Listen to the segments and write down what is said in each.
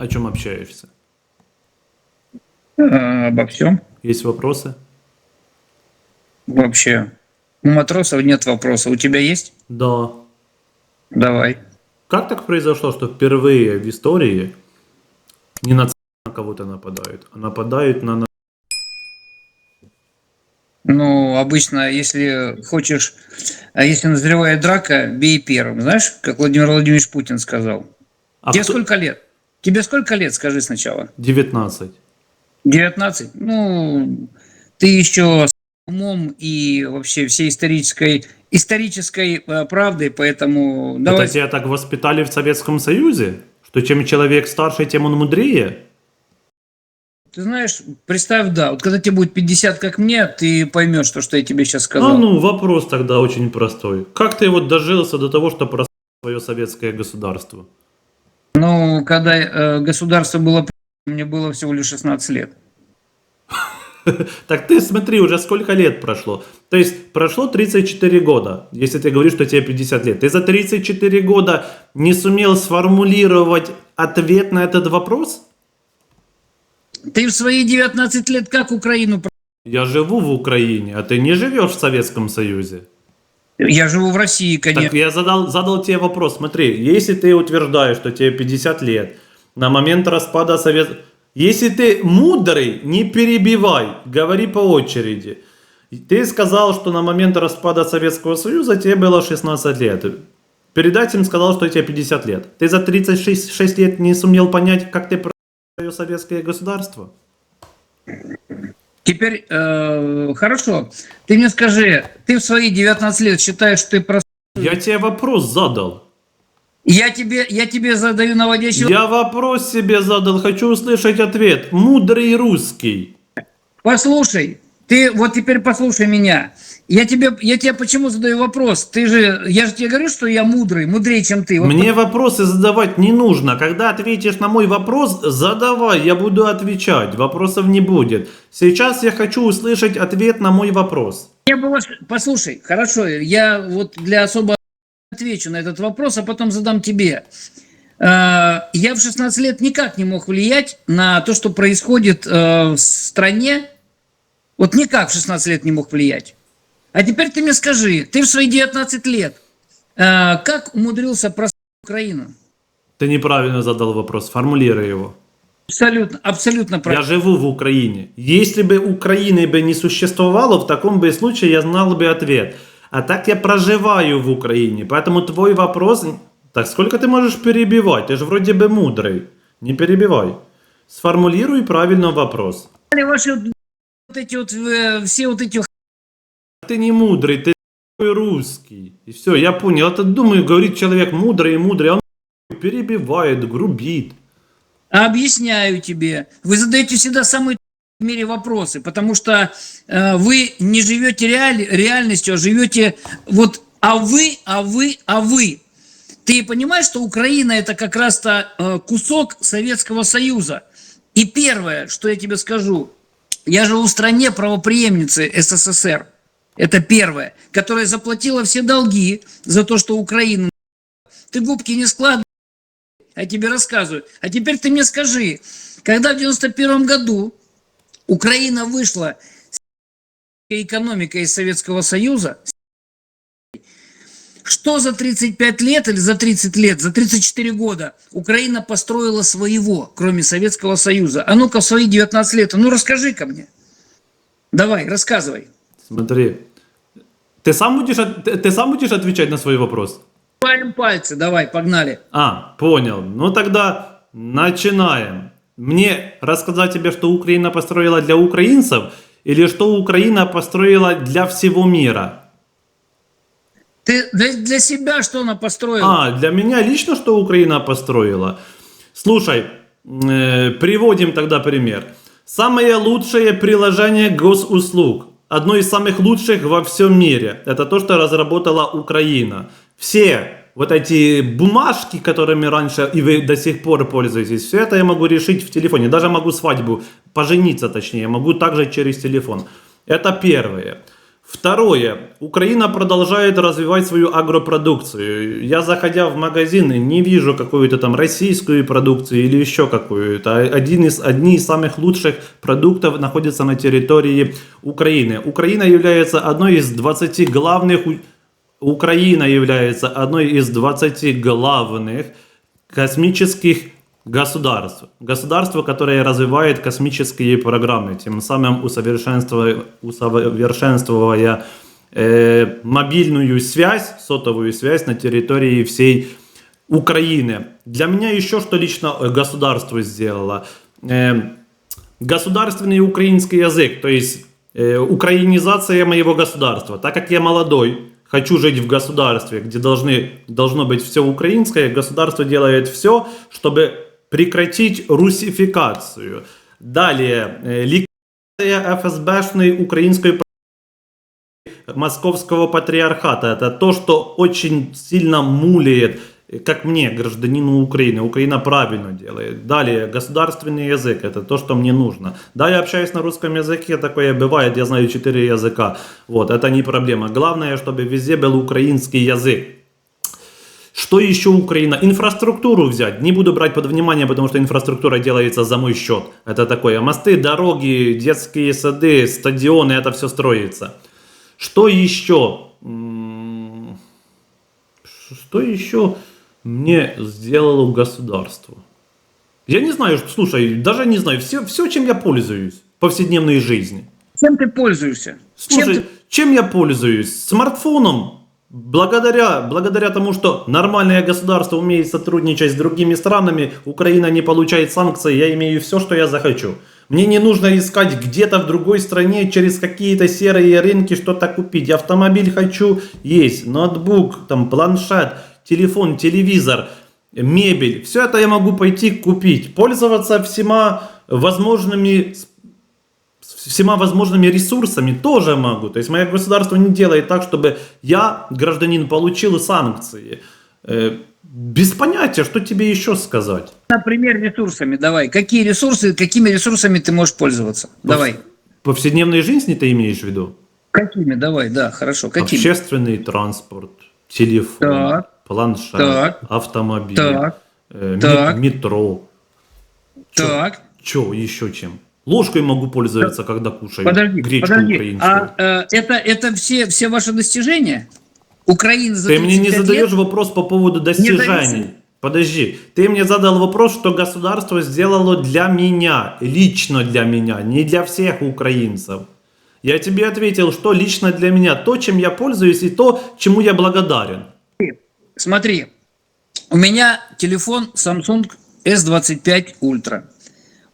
О чем общаешься? Э, Обо всем. Есть вопросы? Вообще. У матросов нет вопроса. У тебя есть? Да. Давай. Как так произошло, что впервые в истории не на кого-то нападают, а нападают на... на- Ну, обычно, если хочешь, а если назревает драка, бей первым. Знаешь, как Владимир Владимирович Путин сказал. А Тебе кто- сколько лет? Тебе сколько лет, скажи сначала? 19. 19? Ну, ты еще с умом и вообще всей исторической, исторической э, правдой, поэтому давай. Это тебя так воспитали в Советском Союзе? Что чем человек старше, тем он мудрее? Ты знаешь, представь, да, вот когда тебе будет 50, как мне, ты поймешь, то, что я тебе сейчас сказал. А ну, вопрос тогда очень простой. Как ты вот дожился до того, что просрал свое советское государство? Ну, когда э, государство было, мне было всего лишь 16 лет. Так ты смотри, уже сколько лет прошло. То есть прошло 34 года, если ты говоришь, что тебе 50 лет. Ты за 34 года не сумел сформулировать ответ на этот вопрос? Ты в свои 19 лет как Украину... Я живу в Украине, а ты не живешь в Советском Союзе. Я живу в России, конечно. Так я задал, задал тебе вопрос. Смотри, если ты утверждаешь, что тебе 50 лет, на момент распада Совет... Если ты мудрый, не перебивай, говори по очереди. Ты сказал, что на момент распада Советского Союза тебе было 16 лет. Перед этим сказал, что тебе 50 лет. Ты за 36 шесть лет не сумел понять, как ты про свое советское государство? Теперь, э, хорошо, ты мне скажи, ты в свои 19 лет считаешь, что ты просто... Я тебе вопрос задал. Я тебе, я тебе задаю наводящий Я вопрос себе задал, хочу услышать ответ. Мудрый русский. Послушай, ты вот теперь послушай меня. Я тебе, я тебе почему задаю вопрос? Ты же, я же тебе говорю, что я мудрый, мудрее, чем ты. Вот Мне вопросы задавать не нужно. Когда ответишь на мой вопрос, задавай, я буду отвечать. Вопросов не будет. Сейчас я хочу услышать ответ на мой вопрос. было, ш- послушай, хорошо, я вот для особо отвечу на этот вопрос, а потом задам тебе. Э, Я в 16 лет никак не мог влиять на то, что происходит э, в стране. Вот никак в 16 лет не мог влиять. А теперь ты мне скажи, ты в свои 19 лет э, как умудрился просрать Украину? Ты неправильно задал вопрос, формулируй его. Абсолютно, абсолютно Я правильно. живу в Украине. Если бы Украины бы не существовало, в таком бы случае я знал бы ответ. А так я проживаю в Украине. Поэтому твой вопрос... Так сколько ты можешь перебивать? Ты же вроде бы мудрый. Не перебивай. Сформулируй правильно вопрос. Ваши вот эти вот, э, все вот эти Ты не мудрый, ты русский. И все, я понял. Это думаю, говорит человек мудрый и мудрый, а он перебивает, грубит. Объясняю тебе. Вы задаете всегда самые в мире вопросы, потому что э, вы не живете реаль- реальностью, а живете вот а вы, а вы, а вы. Ты понимаешь, что Украина это как раз-то э, кусок Советского Союза. И первое, что я тебе скажу, я живу в стране правоприемницы СССР. Это первое, которая заплатила все долги за то, что Украина... Ты губки не складывай, я тебе рассказываю. А теперь ты мне скажи, когда в 91 году Украина вышла с экономикой из Советского Союза, что за 35 лет или за 30 лет, за 34 года Украина построила своего, кроме Советского Союза? А ну-ка, свои 19 лет, а ну расскажи ко мне. Давай, рассказывай. Смотри. Ты сам будешь, ты, ты сам будешь отвечать на свой вопрос? Палим пальцы, давай, погнали. А, понял. Ну тогда начинаем. Мне рассказать тебе, что Украина построила для украинцев, или что Украина построила для всего мира? Ты для, для себя что она построила? А, для меня лично, что Украина построила? Слушай, э, приводим тогда пример. Самое лучшее приложение госуслуг, одно из самых лучших во всем мире, это то, что разработала Украина. Все вот эти бумажки, которыми раньше и вы до сих пор пользуетесь, все это я могу решить в телефоне. Даже могу свадьбу, пожениться точнее, могу также через телефон. Это первое. Второе. Украина продолжает развивать свою агропродукцию. Я, заходя в магазины, не вижу какую-то там российскую продукцию или еще какую-то. Один из, одни из самых лучших продуктов находится на территории Украины. Украина является одной из 20 главных... Украина является одной из 20 главных космических государств. Государство, которое развивает космические программы, тем самым усовершенствуя, усовершенствуя э, мобильную связь, сотовую связь на территории всей Украины. Для меня еще что лично э, государство сделало. Э, государственный украинский язык, то есть э, украинизация моего государства. Так как я молодой, хочу жить в государстве, где должны, должно быть все украинское, государство делает все, чтобы прекратить русификацию. Далее, э, ликвидация ФСБшной украинской московского патриархата. Это то, что очень сильно мулит, как мне, гражданину Украины. Украина правильно делает. Далее, государственный язык. Это то, что мне нужно. Да, я общаюсь на русском языке, такое бывает. Я знаю четыре языка. Вот, это не проблема. Главное, чтобы везде был украинский язык. Что еще Украина? Инфраструктуру взять. Не буду брать под внимание, потому что инфраструктура делается за мой счет. Это такое. Мосты, дороги, детские сады, стадионы, это все строится. Что еще? Что еще мне сделало государство? Я не знаю, что- слушай, даже не знаю, все, все чем я пользуюсь в повседневной жизни. Чем ты пользуешься? Чем Слушай, ты... чем я пользуюсь? Смартфоном. Благодаря, благодаря тому, что нормальное государство умеет сотрудничать с другими странами, Украина не получает санкции, я имею все, что я захочу. Мне не нужно искать где-то в другой стране через какие-то серые рынки что-то купить. Автомобиль хочу, есть, ноутбук, там, планшет, телефон, телевизор, мебель. Все это я могу пойти купить. Пользоваться всема возможными всема возможными ресурсами тоже могу. То есть мое государство не делает так, чтобы я, гражданин, получил санкции. Э, без понятия, что тебе еще сказать. Например, ресурсами. Давай. Какие ресурсы, какими ресурсами ты можешь пользоваться? Давай. Повседневной жизни ты имеешь в виду? Какими? Давай, да, хорошо. Какими? Общественный транспорт, телефон, Так. планшет, Так. автомобиль, Так. э, Так. метро. Чё- Так. Чё еще чем? Ложкой могу пользоваться, когда кушаю Подожди, гречку подожди. украинскую. А э, это, это все, все ваши достижения? Украина за Ты мне не 35 задаешь лет? вопрос по поводу достижений. Подожди, ты мне задал вопрос, что государство сделало для меня, лично для меня, не для всех украинцев. Я тебе ответил, что лично для меня, то, чем я пользуюсь и то, чему я благодарен. Смотри, у меня телефон Samsung S25 Ultra.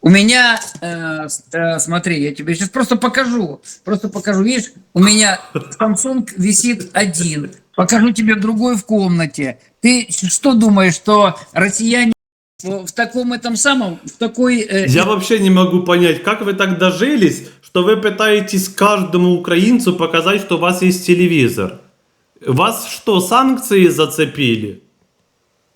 У меня, э, э, смотри, я тебе сейчас просто покажу. Просто покажу. Видишь, у меня Samsung висит один. Покажу тебе другой в комнате. Ты что думаешь, что россияне в таком этом самом, в такой... э, Я вообще не могу понять, как вы так дожились, что вы пытаетесь каждому украинцу показать, что у вас есть телевизор. Вас что, санкции зацепили?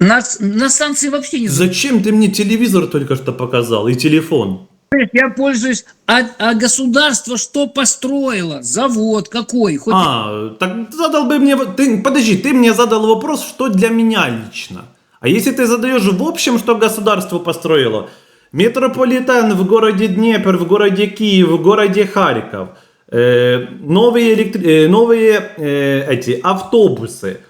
Нас, на станции вообще не Зачем ты мне телевизор только что показал и телефон? Я пользуюсь, а, а государство что построило? Завод какой? Хоть А, так задал бы мне... Ты, подожди, ты мне задал вопрос, что для меня лично. А если ты задаешь в общем, что государство построило? Метрополитен в городе Днепр, в городе Киев, в городе Харьков. Э, новые, электри- э, новые э, эти автобусы.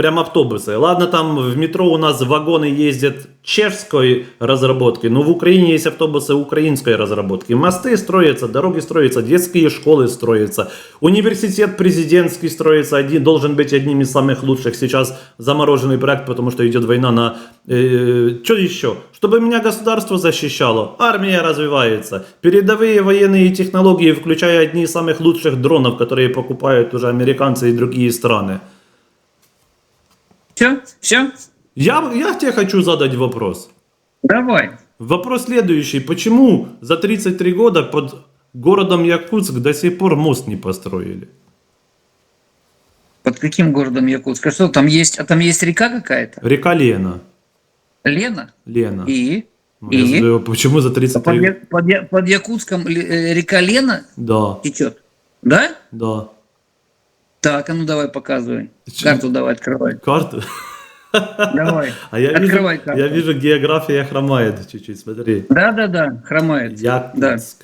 Прям автобусы. Ладно, там в метро у нас вагоны ездят чешской разработки, но в Украине есть автобусы украинской разработки. Мосты строятся, дороги строятся, детские школы строятся. Университет президентский строится, один, должен быть одним из самых лучших. Сейчас замороженный проект, потому что идет война на... Э, что еще? Чтобы меня государство защищало. Армия развивается. Передовые военные технологии, включая одни из самых лучших дронов, которые покупают уже американцы и другие страны. Все, все, Я, я тебе хочу задать вопрос. давай. Вопрос следующий. Почему за 33 года под городом Якутск до сих пор мост не построили? Под каким городом Якутск? А что там есть? А там есть река какая-то? Река Лена. Лена? Лена. И? Ну, И? задаю, почему за Под, 33 Я- под Я- под Якутском э, река Лена Да, течет? Да? да. Так, а ну давай показывай. Чё? Карту давай открывай. Карту? Давай. А я вижу, Открывай карту. я вижу, география хромает чуть-чуть, смотри. Да-да-да, хромает. Да. Якутск.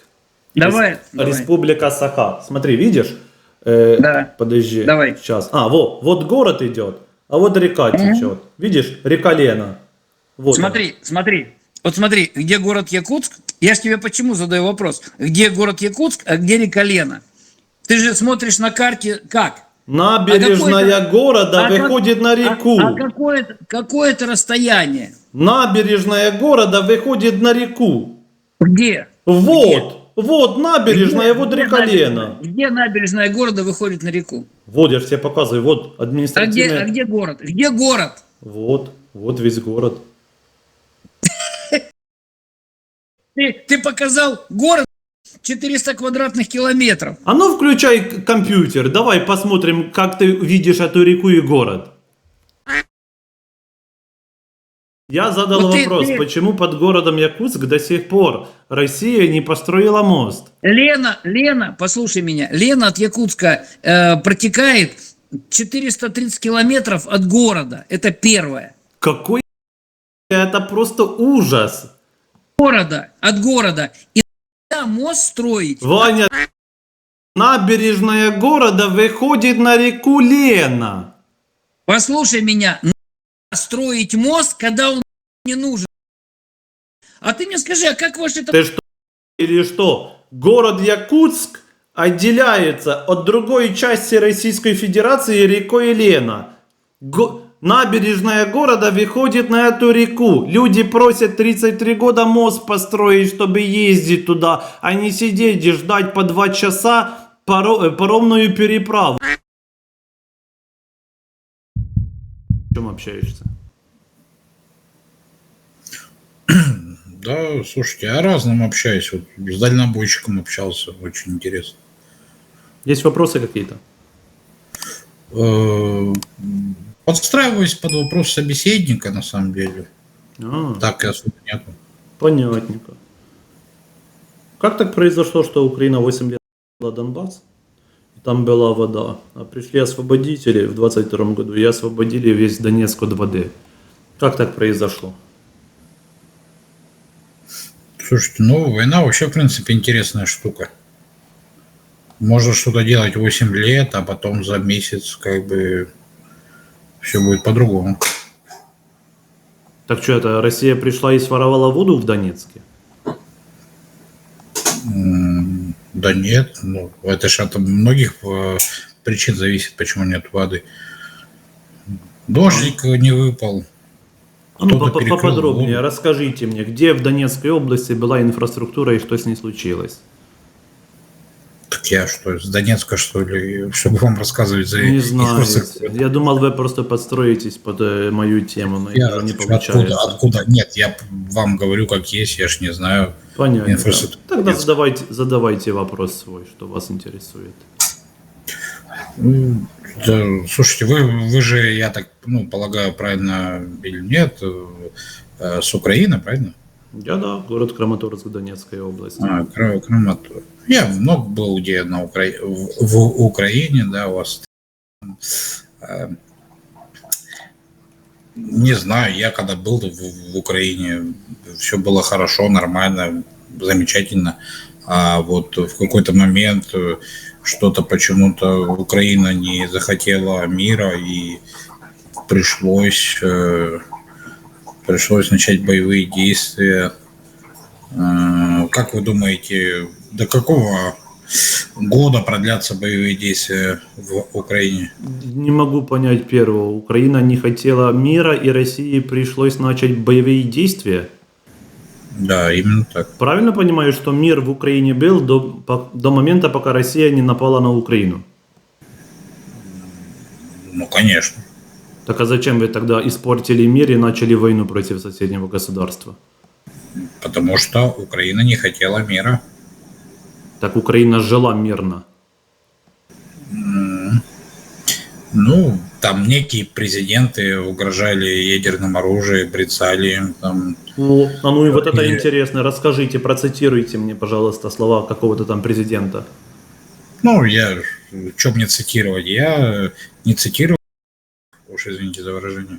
Давай, Рес- давай. Республика Саха. Смотри, видишь? Э, Да. Подожди. Давай. Сейчас. А, вот, вот город идет, а вот река течет. Видишь? Река Лена. Вот она. Смотри, смотри. Вот смотри, где город Якутск? Я ж тебе почему задаю вопрос? Где город Якутск, а где река Лена? Ты же смотришь на карте как? Набережная А города А как- выходит на реку. А, а какое, какое это расстояние? Набережная города выходит на реку. Где? Вот, вот набережная, Где- вот где река набережная? Лена. Где набережная города выходит на реку? Вот, я же тебе показываю, вот А где, административная. а где город? Где город? Вот, вот весь город. Ты, ты показал город 400 квадратных километров. А ну включай компьютер, давай посмотрим, как ты видишь эту реку и город. Я задал Вот вопрос, ты- почему под городом Якутск до сих пор Россия не построила мост? Лена, Лена, послушай меня. Лена от Якутска э, протекает 430 километров от города. Это первое. Какой это просто ужас. Города, от города. И мост строить. Ваня, набережная города выходит на реку Лена. Послушай меня. строить мост, когда он не нужен. А ты мне скажи, а как ваш это... Ты что, или что? Город Якутск отделяется от другой части Российской Федерации рекой Лена. Го- Набережная города выходит на эту реку. Люди просят 33 года мост построить, чтобы ездить туда, а не сидеть и ждать по два часа паро- э, паромную переправу. О чем общаешься? Да, слушайте, я разным общаюсь. Вот с дальнобойщиком общался, очень интересно. Есть вопросы какие-то? Подстраиваюсь под вопрос собеседника, на самом деле. А. Так и особо нету. Понятненько. Как так произошло, что Украина 8 лет была Донбасс, и там была вода, а пришли освободители в 22 году и освободили весь Донецк от воды? Как так произошло? Слушайте, ну, война вообще, в принципе, интересная штука. Можно что-то делать 8 лет, а потом за месяц как бы все будет по-другому. Так что это, Россия пришла и своровала воду в Донецке? Да нет, ну, это же от многих э, причин зависит, почему нет воды. Дождик не выпал. Ну, перекрыл поподробнее, воду. расскажите мне, где в Донецкой области была инфраструктура и что с ней случилось? Я что, с Донецка, что ли, чтобы вам рассказывать за Не знаю, я думал, вы просто подстроитесь под э, мою тему, но Я не откуда, получается. откуда? Нет, я вам говорю, как есть, я ж не знаю. Понятно. Инфраструктура. Тогда Нет. задавайте, задавайте вопрос свой, что вас интересует. Да, слушайте, вы, вы же, я так ну, полагаю, правильно или нет, э, с Украины, правильно? Я да, город Краматорск Донецкой области. А, Кра- Краматор. Я много был где на Укра... в, в Украине, да, у вас. Э, Не знаю, я когда был в, в Украине, все было хорошо, нормально, замечательно. А вот в какой-то момент э, что-то почему-то Украина не захотела мира и пришлось э, пришлось начать боевые действия. Э, Как вы думаете, до какого года продлятся боевые действия в Украине? Не могу понять первого. Украина не хотела мира, и России пришлось начать боевые действия. Да, именно так. Правильно понимаю, что мир в Украине был до, по- до момента, пока Россия не напала на Украину? Ну, конечно. Так а зачем вы тогда испортили мир и начали войну против соседнего государства? Потому что Украина не хотела мира. Так Украина жила мирно. Ну, там некие президенты угрожали ядерным оружием, брецали им там. О, а ну и вот это Или- интересно. Расскажите, процитируйте мне, пожалуйста, слова какого-то там президента. Ну, я что мне цитировать? Я э, не цитирую, уж извините за выражение.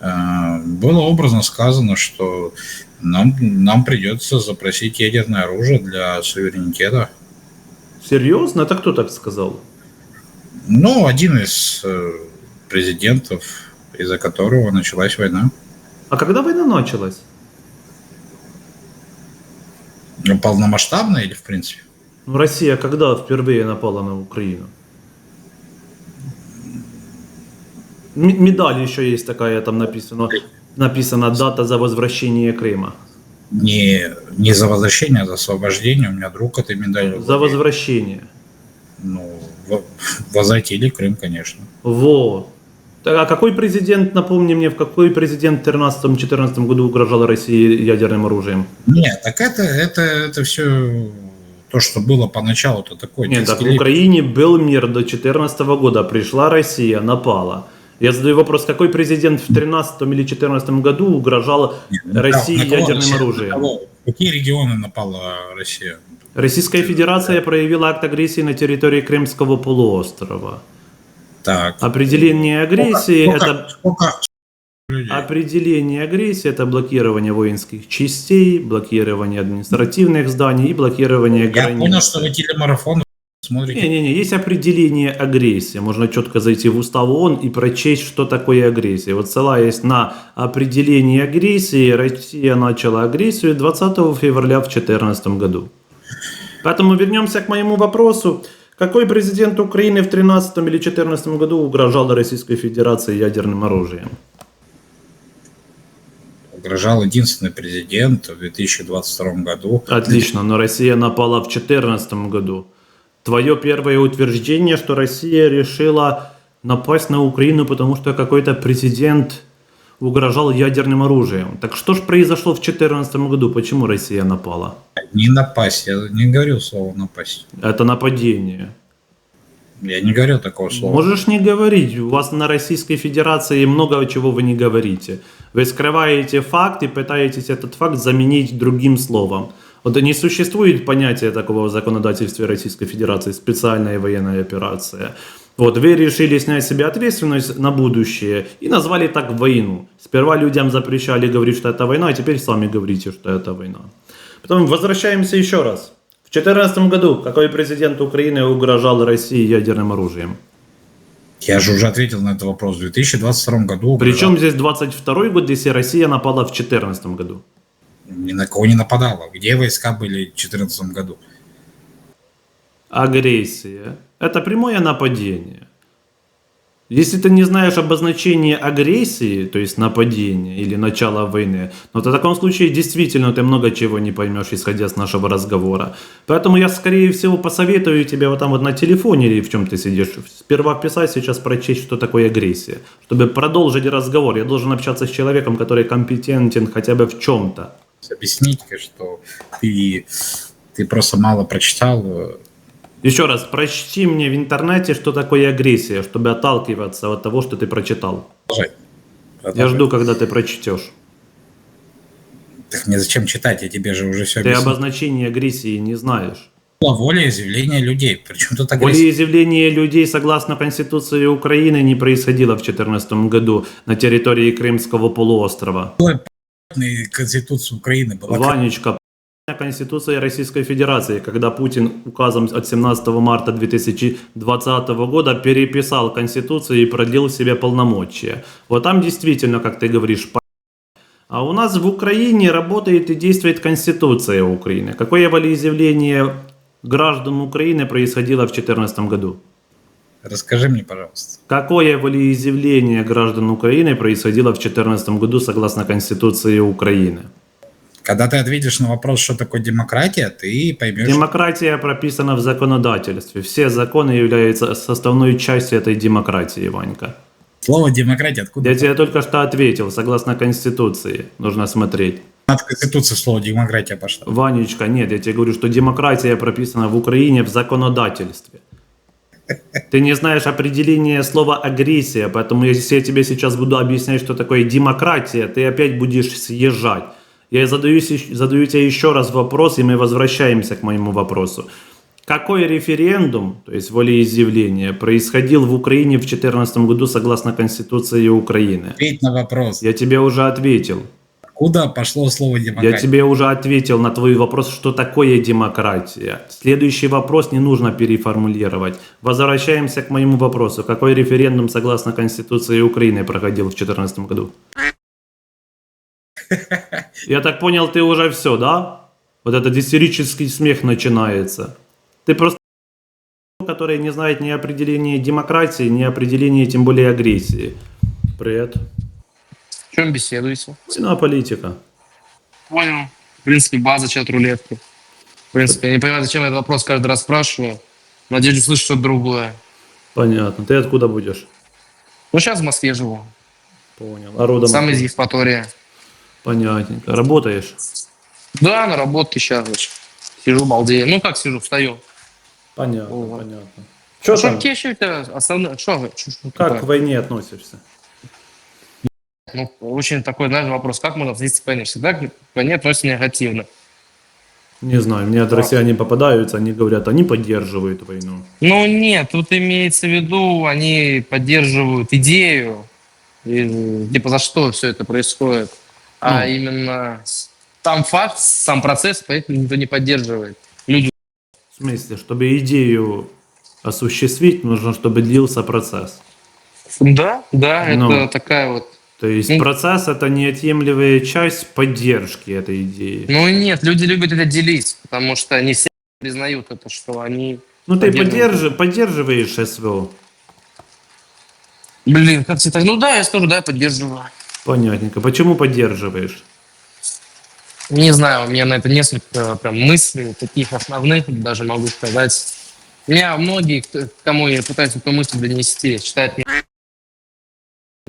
А, Было образно сказано, что нам, нам придется запросить ядерное оружие для суверенитета. Серьезно? Это кто так сказал? Ну, один из э, президентов, из-за которого началась война. А когда война началась? Ну, полномасштабная или в принципе? Ну, Россия когда впервые напала на Украину? М- медаль еще есть такая, там написано, написано дата за возвращение Крыма. Не, не за возвращение, а за освобождение. У меня друг этой медалью. За возвращение. Ну, возвратили Крым, конечно. Во. Так, а какой президент, напомни мне, в какой президент в 13-14 году угрожал России ядерным оружием? Нет, так это, это, это все то, что было поначалу, это такой Нет, так в. Украине был мир до 2014 года, пришла Россия, напала. Я задаю вопрос, какой президент в 13 или 14 году угрожал На России кого- на ядерным Россия? На оружием? кого? В Какие регионы напала Россия? Российская Федерация проявила акт агрессии на территории Крымского полуострова. Так. Определение агрессии сколько, это сколько людей? определение агрессии это блокирование воинских частей, блокирование административных зданий и блокирование Я границ. понял, что вы телемарафон смотрите. Не-не-не, есть определение агрессии. Можно четко зайти в устав ООН и прочесть, что такое агрессия. Вот ссылаясь на определение агрессии, Россия начала агрессию 20 февраля в 2014 году. Поэтому вернемся к моему вопросу. Какой президент Украины в 13 или 14 году угрожал Российской Федерации ядерным оружием? Угрожал единственный президент в 2022 году. Отлично, но Россия напала в 2014 году. Твое первое утверждение, что Россия решила напасть на Украину, потому что какой-то президент угрожал ядерным оружием. Так что же произошло в 2014 году? Почему Россия напала? Не напасть, я не говорил слово напасть. Это нападение. Я не говорил такого слова. Можешь не говорить. У вас на Российской Федерации много чего вы не говорите. Вы скрываете факт и пытаетесь этот факт заменить другим словом. Вот не существует понятия такого в законодательстве Российской Федерации специальная военная операция. Вот вы решили снять с себя ответственность на будущее и назвали так войну. Сперва людям запрещали говорить, что это война, а теперь сами говорите, что это война. Потом возвращаемся еще раз. В 2014 году какой президент Украины угрожал России ядерным оружием? Я же уже ответил на этот вопрос. В 2022 году угрожал- Причем здесь 22 год, если Россия напала в 2014 году. Ни на кого не нападала. Где войска были в 2014 году? Агрессия. Это прямое нападение. Если ты не знаешь обозначение агрессии, то есть нападения или начала войны, но то в таком случае действительно ты много чего не поймешь, исходя с нашего разговора. Поэтому я, скорее всего, посоветую тебе вот там вот на телефоне или в чем ты сидишь, сперва писать, сейчас прочесть, что такое агрессия. Чтобы продолжить разговор, я должен общаться с человеком, который компетентен хотя бы в чем-то. Объяснить, что ты, ты просто мало прочитал. э, Еще раз, прочти мне в интернете, что такое агрессия, чтобы отталкиваться от того, что ты прочитал. Продолжай. Я Продолжай. жду, когда ты прочтешь. Так мне зачем читать? Я тебе же уже все Ты объяснил. обозначение агрессии не знаешь. Волеизъявление людей. Причем тут агрессия. Волеизъявление людей согласно Конституции Украины не происходило в 2014 году на территории Крымского полуострова. Конституция Украины была. Ванечка, Конституция Российской Федерации, когда Путин указом от 17 марта 2020 года переписал Конституцию и продлил себе полномочия. Вот там действительно, как ты говоришь, а у нас в Украине работает и действует Конституция Украины. Какое волеизъявление граждан Украины происходило в 2014 году? Расскажи мне, пожалуйста. Какое волеизъявление граждан Украины происходило в 2014 году согласно Конституции Украины? Когда ты ответишь на вопрос, что такое демократия, ты поймешь, Демократия прописана в законодательстве. Все законы являются составной частью этой демократии, Ванька. слово демократия откуда? Я тебе только что ответил, согласно Конституции. Нужно смотреть. От Конституции слово демократия пошла. Ванечка, нет, я тебе говорю, что демократия прописана в Украине в законодательстве. Ты не знаешь определение слова агрессия, поэтому если я тебе сейчас буду объяснять, что такое демократия, ты опять будешь съезжать. Я задаю, задаю тебе еще раз вопрос, и мы возвращаемся к моему вопросу. Какой референдум, то есть волеизъявление, происходил в Украине в 2014 году согласно Конституции Украины? Ответь на вопрос. Я тебе уже ответил. Куда пошло слово Я демократия? тебе уже ответил на твой вопрос, что такое демократия. Следующий вопрос не нужно переформулировать. Возвращаемся к моему вопросу. Какой референдум согласно Конституции Украины проходил в 2014 году? Я так понял, ты уже все, да? Вот этот истерический смех начинается. Ты просто который не знает ни определения демократии, ни определения, тем более агрессии. Привет. Чем беседуете? Цена политика. Понял. В принципе, база чат рулетки. В принципе, я не понимаю, зачем я этот вопрос каждый раз спрашиваю. Надеюсь, услышать что-то другое. Понятно. Ты откуда будешь? Ну, сейчас в Москве живу. Понял. А родом? Сам из? Евпатории. Понятненько. Работаешь? Да, на работке сейчас. Сижу, балдею. Ну, как сижу, встаю. Понятно, Вот. понятно. Что Что там? какие еще основные... Что Как к войне относишься? Ну, очень такой, знаешь, вопрос. Как можно относиться к войне? Всегда к войне относятся негативно. Не знаю, мне от россияне попадаются, они говорят, они поддерживают войну. Ну, нет, тут имеется в виду, они поддерживают идею, и, типа, за что все это происходит. А Ну. именно сам факт, сам процесс, поэтому никто не поддерживает. Люди В смысле, чтобы идею осуществить, нужно, чтобы длился процесс. Да, да, Ну. это такая вот. То есть Ну. процесс это неотъемлемая часть поддержки этой идеи. Ну нет, люди любят это делить, потому что не все признают это, что они. Ну ты поддерживаю. поддерж- поддерживаешь СВО. Блин, как тебе так? Ну да, я скажу, да, я поддерживаю. Понятненько. Почему поддерживаешь? Не знаю, у меня на это несколько прям мыслей, таких основных, даже могу сказать. Меня многие, кому я пытаюсь эту мысль донести, считают меня...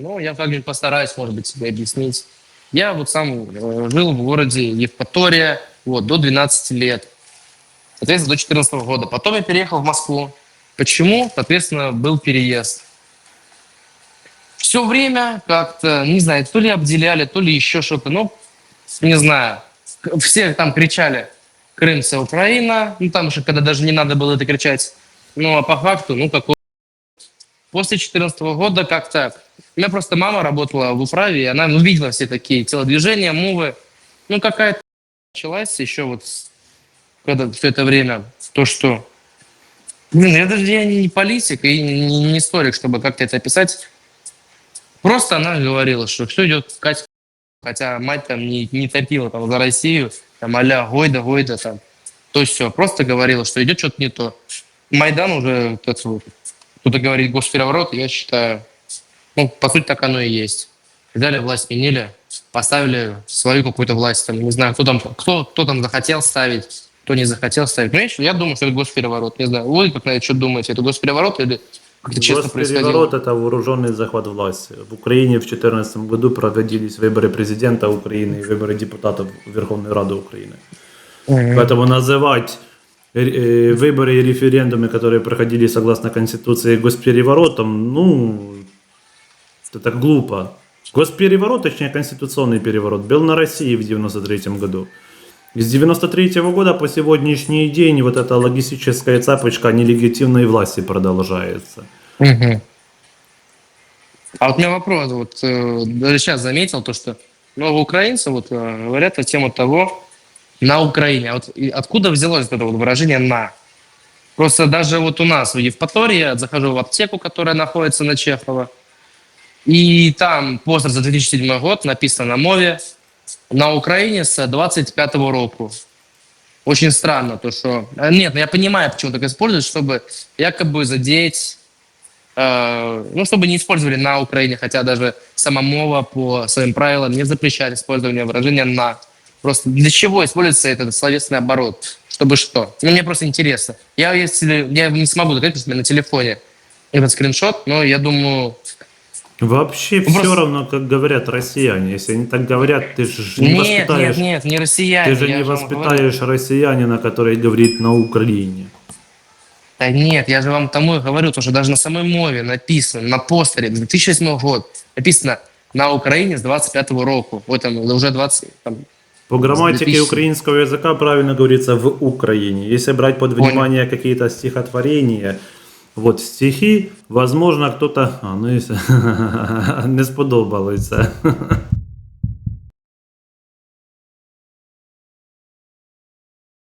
Ну, я как-нибудь постараюсь, может быть, себе объяснить. Я вот сам э, жил в городе Евпатория вот, до 12 лет. Соответственно, до 14 года. Потом я переехал в Москву. Почему? Соответственно, был переезд. Все время как-то, не знаю, то ли обделяли, то ли еще что-то. Ну, не знаю, все там кричали «Крым – это Украина», ну там уже когда даже не надо было это кричать, ну а по факту, ну какой После 2014 года как так? У меня просто мама работала в управе, и она ну, видела все такие телодвижения, мувы. Ну какая-то началась еще вот с- когда все это время, то что... Блин, я даже я не политик и не, не историк, чтобы как-то это описать. Просто она говорила, что все идет в качестве хотя мать там не, не топила там за Россию, там а-ля Гойда, Гойда там, то все, просто говорила, что идет что-то не то. Майдан уже, кто-то говорит госпереворот, я считаю, ну, по сути, так оно и есть. Взяли власть, сменили, поставили свою какую-то власть, там, не знаю, кто там, кто, кто там захотел ставить, кто не захотел ставить. Ну, я, думаю, что это госпереворот, не знаю, вы как на это что думаете, это госпереворот или как-то честно происходило? Госпереворот это вооруженный захват власти. В Украине в 2014 году проводились выборы президента Украины и выборы депутатов в Верховную Раду Украины. Мгм. Поэтому называть э, э, выборы и референдумы, которые проходили согласно Конституции госпереворотом, ну, это глупо. Госпереворот, точнее конституционный переворот, был на России в 93 году. С 93 года по сегодняшний день вот эта логистическая цепочка нелегитимной власти продолжается. А вот у меня вопрос, вот э, даже сейчас заметил то, что много украинцев вот э, говорят на тему того на Украине. А вот откуда взялось это вот выражение на? Просто даже вот у нас в Евпатории я захожу в аптеку, которая находится на Чехова, и там постер за 2007 год написано на мове на Украине с 25 року. Очень странно, то что... э, Нет, ну я понимаю, почему так используют, чтобы якобы задеть э, ну, чтобы не использовали на Украине, хотя даже сама мова по своим правилам не запрещает использование выражения «на». Просто для чего используется этот словесный оборот? Чтобы что? Ну, мне просто интересно. Я, если, я не смогу доказать, потому что у меня на телефоне этот скриншот, но я думаю... Вообще Ну, все просто- равно, как говорят россияне. Если они так говорят, ты же не Нет, воспитаешь, нет, нет, не россияне. ты же не вам говорю. воспитаешь россиянина, который говорит на Украине. Да нет, я же вам тому и говорю, то, что даже на самой мове написано, на постере, 2008 год, написано на Украине с 25 року, вот там уже 20, там, По грамматике 2000. украинского языка правильно говорится в Украине. Если брать под внимание какие-то стихотворения, вот стихи, возможно, кто-то а, ну, не сподобалося.